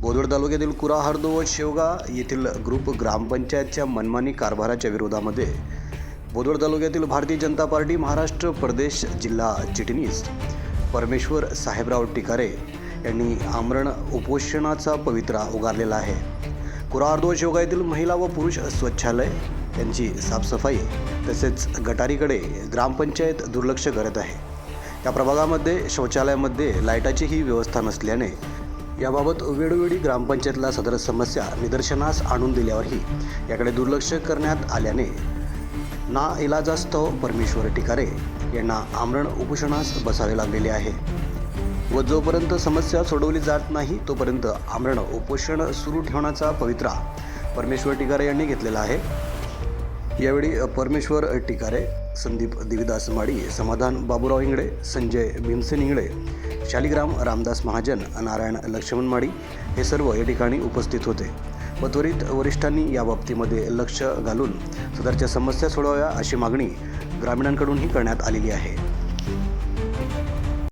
बोदवड तालुक्यातील कुरा हर्दो व शेवगा येथील ग्रुप ग्रामपंचायतच्या मनमानी कारभाराच्या विरोधामध्ये बोदवड तालुक्यातील भारतीय जनता पार्टी महाराष्ट्र प्रदेश जिल्हा चिटणीस परमेश्वर साहेबराव टिकारे यांनी आमरण उपोषणाचा पवित्रा उगारलेला आहे. कुरा हर्दो शेवगा येथील महिला व पुरुष स्वच्छालय यांची साफसफाई तसेच गटारीकडे ग्रामपंचायत दुर्लक्ष करत आहे. या प्रभागामध्ये शौचालयामध्ये लाईटाचीही व्यवस्था नसल्याने याबाबत वेळोवेळी ग्रामपंचायतला सदर समस्या निदर्शनास आणून दिल्यावरही याकडे दुर्लक्ष करण्यात आल्याने ना इलाजास्तव परमेश्वर टिकारे यांना आमरण उपोषणास बसावे लागलेले आहे. व जोपर्यंत समस्या सोडवली जात नाही तोपर्यंत आमरण उपोषण सुरू ठेवण्याचा पवित्रा परमेश्वर टिकारे यांनी घेतलेला आहे. यावेळी परमेश्वर टिकारे संदीप दिविदास माडी समाधान बाबूराव इंगळे संजय भीमसेन इंगळे शालिग्राम रामदास महाजन नारायण लक्ष्मण माडी हे सर्व या ठिकाणी उपस्थित होते. व त्वरित वरिष्ठांनी या बाबतीमध्ये लक्ष घालून सदरच्या समस्या सोडवाव्या अशी मागणी ग्रामीणांकडूनही करण्यात आलेली आहे.